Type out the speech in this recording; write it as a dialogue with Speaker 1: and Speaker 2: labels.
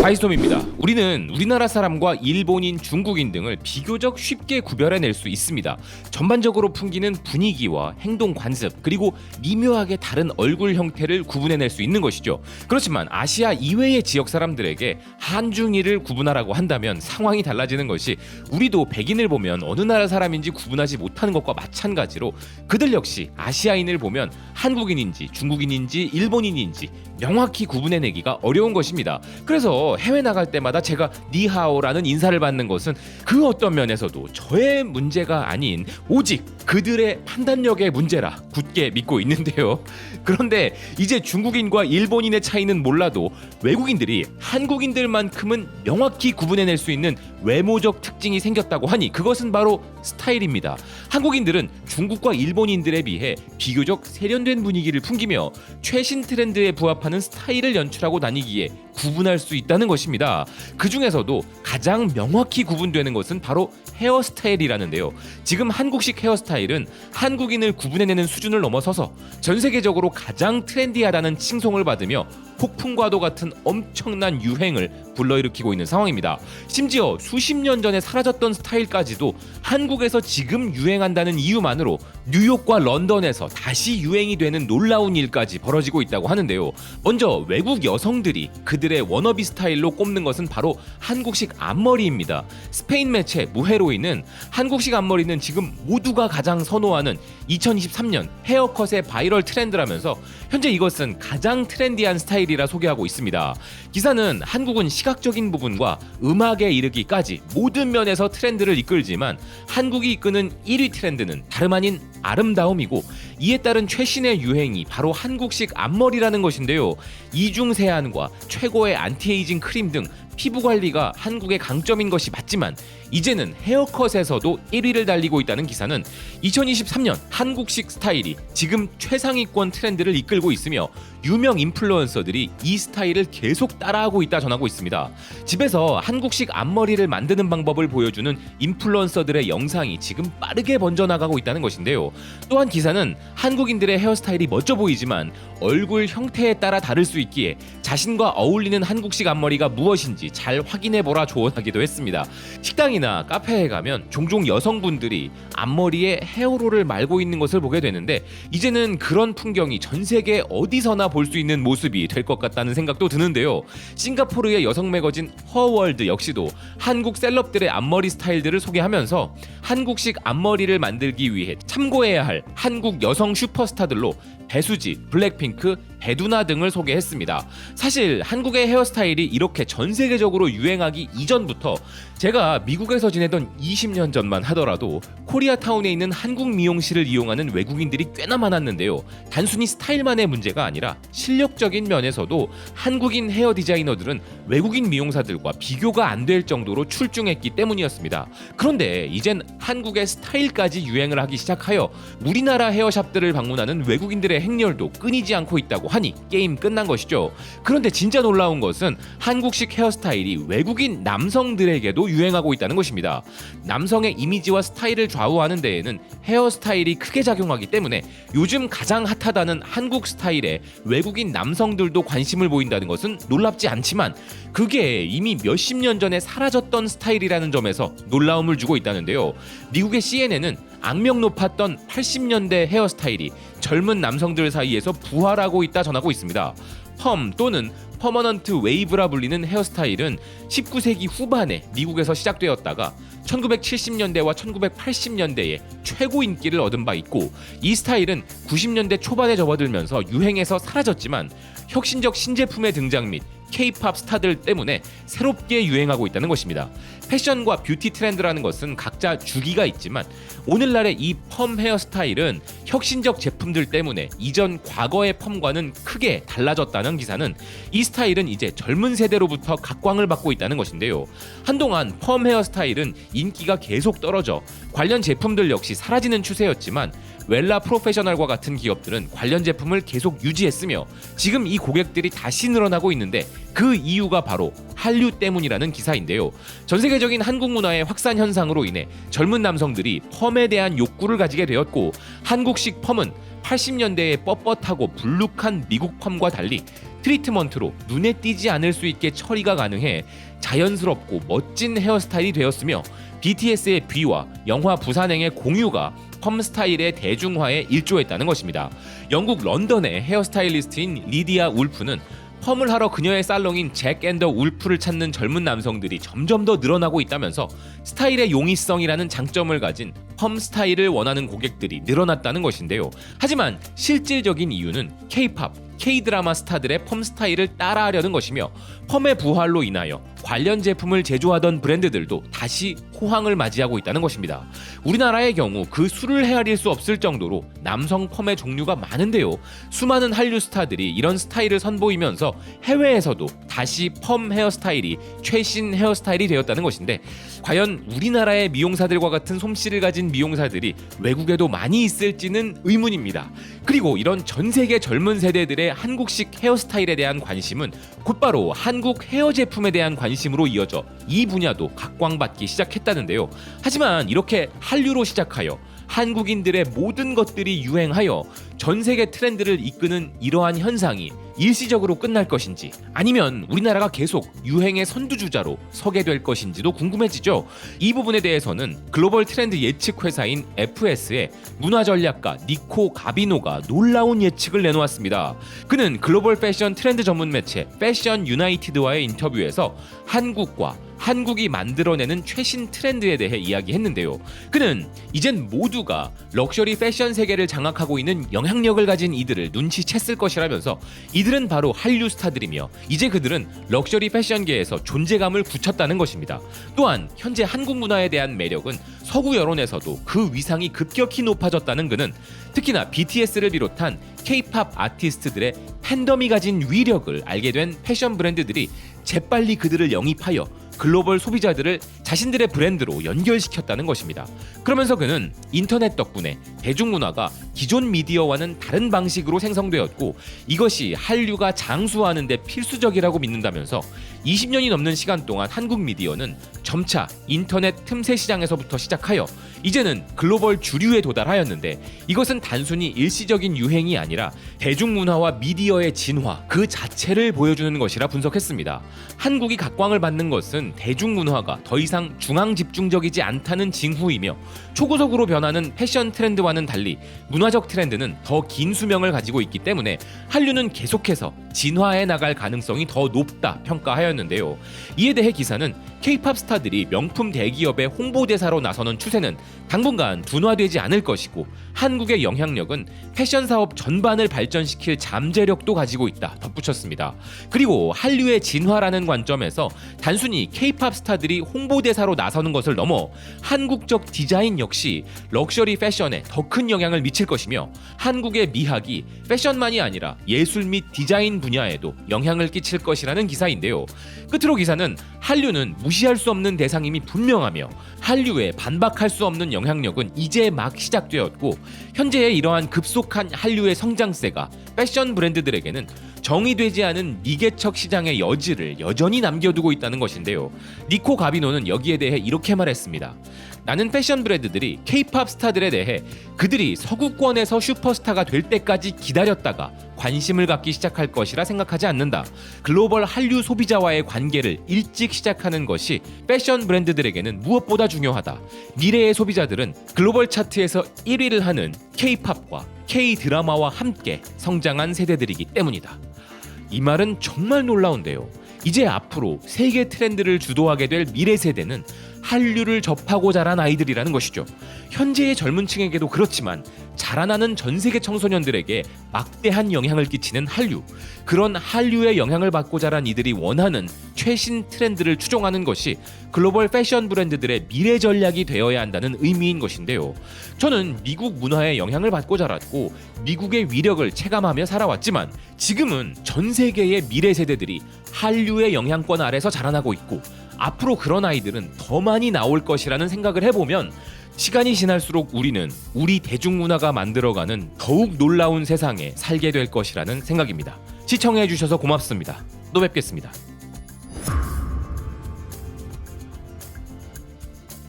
Speaker 1: 바이스톰입니다. 우리는 우리나라 사람과 일본인, 중국인 등을 비교적 쉽게 구별해낼 수 있습니다. 전반적으로 풍기는 분위기와 행동 관습 그리고 미묘하게 다른 얼굴 형태를 구분해낼 수 있는 것이죠. 그렇지만 아시아 이외의 지역 사람들에게 한중일을 구분하라고 한다면 상황이 달라지는 것이 우리도 백인을 보면 어느 나라 사람인지 구분하지 못하는 것과 마찬가지로 그들 역시 아시아인을 보면 한국인인지 중국인인지 일본인인지 명확히 구분해내기가 어려운 것입니다. 그래서 해외 나갈 때마다 제가 니하오라는 인사를 받는 것은 그 어떤 면에서도 저의 문제가 아닌 오직 그들의 판단력의 문제라 굳게 믿고 있는데요. 그런데 이제 중국인과 일본인의 차이는 몰라도 외국인들이 한국인들만큼은 명확히 구분해낼 수 있는 외모적 특징이 생겼다고 하니 그것은 바로 스타일입니다. 한국인들은 중국과 일본인들에 비해 비교적 세련된 분위기를 풍기며 최신 트렌드에 부합하는 스타일을 연출하고 다니기에 구분할 수 있다는 것입니다. 그 중에서도 가장 명확히 구분되는 것은 바로 헤어스타일이라는데요. 지금 한국식 헤어스타일은 한국인을 구분해내는 수준을 넘어서서 전 세계적으로 가장 트렌디하다는 칭송을 받으며 폭풍과도 같은 엄청난 유행을 불러일으키고 있는 상황입니다. 심지어 수십 년 전에 사라졌던 스타일까지도 한국에서 지금 유행한다는 이유만으로 뉴욕과 런던에서 다시 유행이 되는 놀라운 일까지 벌어지고 있다고 하는데요. 먼저 외국 여성들이 그들의 워너비 스타일로 꼽는 것은 바로 한국식 앞머리입니다. 스페인 매체 무헤로이는 한국식 앞머리는 지금 모두가 가장 선호하는 2023년 헤어컷의 바이럴 트렌드라면서 현재 이것은 가장 트렌디한 스타일이 라 소개하고 있습니다. 기사는 한국은 시각적인 부분과 음악에 이르기까지 모든 면에서 트렌드를 이끌지만 한국이 이끄는 1위 트렌드는 다름 아닌 아름다움이고 이에 따른 최신의 유행이 바로 한국식 앞머리라는 것인데요. 이중 세안과 최고의 안티에이징 크림 등 피부 관리가 한국의 강점인 것이 맞지만 이제는 헤어컷에서도 1위를 달리고 있다는 기사는 2023년 한국식 스타일이 지금 최상위권 트렌드를 이끌고 있으며 유명 인플루언서들이 이 스타일을 계속 따라하고 있다 전하고 있습니다. 집에서 한국식 앞머리를 만드는 방법을 보여주는 인플루언서들의 영상이 지금 빠르게 번져나가고 있다는 것인데요. 또한 기사는 한국인들의 헤어스타일이 멋져 보이지만 얼굴 형태에 따라 다를 수 있기에 자신과 어울리는 한국식 앞머리가 무엇인지 잘 확인해 보라 조언하기도 했습니다. 식당이나 카페에 가면 종종 여성분들이 앞머리에 헤어롤을 말고 있는 것을 보게 되는데 이제는 그런 풍경이 전 세계 어디서나 볼 수 있는 모습이 될 것 같다는 생각도 드는데요. 싱가포르의 여성 매거진 허월드 역시도 한국 셀럽들의 앞머리 스타일들을 소개하면서 한국식 앞머리를 만들기 위해 참고해야 할 한국 여성 슈퍼스타들로 배수지, 블랙핑크, 배두나 등을 소개했습니다. 사실 한국의 헤어스타일이 이렇게 전 세계적으로 유행하기 이전부터 제가 미국에서 지내던 20년 전만 하더라도 코리아타운에 있는 한국 미용실을 이용하는 외국인들이 꽤나 많았는데요. 단순히 스타일만의 문제가 아니라 실력적인 면에서도 한국인 헤어 디자이너들은 외국인 미용사들과 비교가 안 될 정도로 출중했기 때문이었습니다. 그런데 이젠 한국의 스타일까지 유행을 하기 시작하여 우리나라 헤어샵들을 방문하는 외국인들의 행렬도 끊이지 않고 있다고 하니 게임 끝난 것이죠. 그런데 진짜 놀라운 것은 한국식 헤어스타일이 외국인 남성들에게도 유행하고 있다는 것입니다. 남성의 이미지와 스타일을 좌우하는 데에는 헤어스타일이 크게 작용하기 때문에 요즘 가장 핫하다는 한국 스타일에 외국인 남성들도 관심을 보인다는 것은 놀랍지 않지만 그게 이미 몇십 년 전에 사라졌던 스타일이라는 점에서 놀라움을 주고 있다는데요. 미국의 CNN은 악명 높았던 80년대 헤어스타일이 젊은 남성들 사이에서 부활하고 있다 전하고 있습니다. 펌 또는 퍼머넌트 웨이브라 불리는 헤어스타일은 19세기 후반에 미국에서 시작되었다가 1970년대와 1980년대에 최고 인기를 얻은 바 있고 이 스타일은 90년대 초반에 접어들면서 유행에서 사라졌지만 혁신적 신제품의 등장 및 K-팝 스타들 때문에 새롭게 유행하고 있다는 것입니다. 패션과 뷰티 트렌드라는 것은 각자 주기가 있지만 오늘날의 이 펌 헤어스타일은 혁신적 제품들 때문에 이전 과거의 펌과는 크게 달라졌다는 기사는 이 스타일은 이제 젊은 세대로부터 각광을 받고 있다는 것인데요. 한동안 펌 헤어스타일은 인기가 계속 떨어져 관련 제품들 역시 사라지는 추세였지만 웰라 프로페셔널과 같은 기업들은 관련 제품을 계속 유지했으며 지금 이 고객들이 다시 늘어나고 있는데 그 이유가 바로 한류 때문이라는 기사인데요. 전 세계 적인 한국 문화의 확산 현상으로 인해 젊은 남성들이 펌에 대한 욕구를 가지게 되었고 한국식 펌은 80년대의 뻣뻣하고 불룩한 미국 펌과 달리 트리트먼트로 눈에 띄지 않을 수 있게 처리가 가능해 자연스럽고 멋진 헤어스타일이 되었으며 BTS의 B와 영화 부산행의 공유가 펌 스타일의 대중화에 일조했다는 것입니다. 영국 런던의 헤어스타일리스트인 리디아 울프는 펌을 하러 그녀의 살롱인 잭 앤더 울프를 찾는 젊은 남성들이 점점 더 늘어나고 있다면서 스타일의 용이성이라는 장점을 가진 펌 스타일을 원하는 고객들이 늘어났다는 것인데요. 하지만 실질적인 이유는 K-팝, K-드라마 스타들의 펌 스타일을 따라하려는 것이며 펌의 부활로 인하여 관련 제품을 제조하던 브랜드들도 다시 호황을 맞이하고 있다는 것입니다. 우리나라의 경우 그 수를 헤아릴 수 없을 정도로 남성 펌의 종류가 많은데요. 수많은 한류 스타들이 이런 스타일을 선보이면서 해외에서도 다시 펌 헤어스타일이 최신 헤어스타일이 되었다는 것인데 과연 우리나라의 미용사들과 같은 솜씨를 가진 미용사들이 외국에도 많이 있을지는 의문입니다. 그리고 이런 전 세계 젊은 세대들의 한국식 헤어스타일에 대한 관심은 곧바로 한국 헤어 제품에 대한 관심으로 이어져 이 분야도 각광받기 시작했다는데요. 하지만 이렇게 한류로 시작하여 한국인들의 모든 것들이 유행하여 전 세계 트렌드를 이끄는 이러한 현상이 일시적으로 끝날 것인지 아니면 우리나라가 계속 유행의 선두주자로 서게 될 것인지도 궁금해지죠. 이 부분에 대해서는 글로벌 트렌드 예측 회사인 FS의 문화 전략가 니코 가비노가 놀라운 예측을 내놓았습니다. 그는 글로벌 패션 트렌드 전문 매체 패션 유나이티드와의 인터뷰에서 한국과 한국이 만들어내는 최신 트렌드에 대해 이야기했는데요. 그는 이젠 모두가 럭셔리 패션 세계를 장악하고 있는 영향력을 가진 이들을 눈치챘을 것이라면서 이들은 바로 한류 스타들이며 이제 그들은 럭셔리 패션계에서 존재감을 굳혔다는 것입니다. 또한 현재 한국 문화에 대한 매력은 서구 여론에서도 그 위상이 급격히 높아졌다는 그는 특히나 BTS를 비롯한 K-팝 아티스트들의 팬덤이 가진 위력을 알게 된 패션 브랜드들이 재빨리 그들을 영입하여 글로벌 소비자들을 자신들의 브랜드로 연결시켰다는 것입니다. 그러면서 그는 인터넷 덕분에 대중문화가 기존 미디어와는 다른 방식으로 생성되었고 이것이 한류가 장수하는 데 필수적이라고 믿는다면서 20년이 넘는 시간 동안 한국 미디어는 점차 인터넷 틈새 시장에서부터 시작하여 이제는 글로벌 주류에 도달하였는데 이것은 단순히 일시적인 유행이 아니라 대중문화와 미디어의 진화 그 자체를 보여주는 것이라 분석했습니다. 한국이 각광을 받는 것은 대중문화가 더 이상 중앙 집중적이지 않다는 징후이며 초고속으로 변하는 패션 트렌드와는 달리 문화적 트렌드는 더 긴 수명을 가지고 있기 때문에 한류는 계속해서 진화해 나갈 가능성이 더 높다 평가하였는데요. 이에 대해 기사는 K-팝 스타들이 명품 대기업의 홍보대사로 나서는 추세는 당분간 둔화되지 않을 것이고 한국의 영향력은 패션 사업 전반을 발전시킬 잠재력도 가지고 있다 덧붙였습니다. 그리고 한류의 진화라는 관점에서 단순히 K-팝 스타들이 홍보대사로 나서는 것을 넘어 한국적 디자인 역시 럭셔리 패션에 더 큰 영향을 미칠 것이며 한국의 미학이 패션만이 아니라 예술 및 디자인 분야에도 영향을 끼칠 것이라는 기사인데요. 끝으로 기사는 한류는 무시할 수 없는 대상임이 분명하며 한류에 반박할 수 없는 영향력은 이제 막 시작되었고 현재의 이러한 급속한 한류의 성장세가 패션 브랜드들에게는 정의되지 않은 미개척 시장의 여지를 여전히 남겨두고 있다는 것인데요. 니코 가비노는 여기에 대해 이렇게 말했습니다. 나는 패션 브랜드들이 K-팝 스타들에 대해 그들이 서구권에서 슈퍼스타가 될 때까지 기다렸다가 관심을 갖기 시작할 것이라 생각하지 않는다. 글로벌 한류 소비자와의 관계를 일찍 시작하는 것이 패션 브랜드들에게는 무엇보다 중요하다. 미래의 소비자들은 글로벌 차트에서 1위를 하는 K-팝과 K-드라마와 함께 성장한 세대들이기 때문이다. 이 말은 정말 놀라운데요. 이제 앞으로 세계 트렌드를 주도하게 될 미래 세대는 한류를 접하고 자란 아이들이라는 것이죠. 현재의 젊은 층에게도 그렇지만 자라나는 전 세계 청소년들에게 막대한 영향을 끼치는 한류. 그런 한류의 영향을 받고 자란 이들이 원하는 최신 트렌드를 추종하는 것이 글로벌 패션 브랜드들의 미래 전략이 되어야 한다는 의미인 것인데요. 저는 미국 문화에 영향을 받고 자랐고 미국의 위력을 체감하며 살아왔지만 지금은 전 세계의 미래 세대들이 한류의 영향권 아래서 자라나고 있고 앞으로 그런 아이들은 더 많이 나올 것이라는 생각을 해보면 시간이 지날수록 우리는 우리 대중문화가 만들어가는 더욱 놀라운 세상에 살게 될 것이라는 생각입니다. 시청해주셔서 고맙습니다. 또 뵙겠습니다.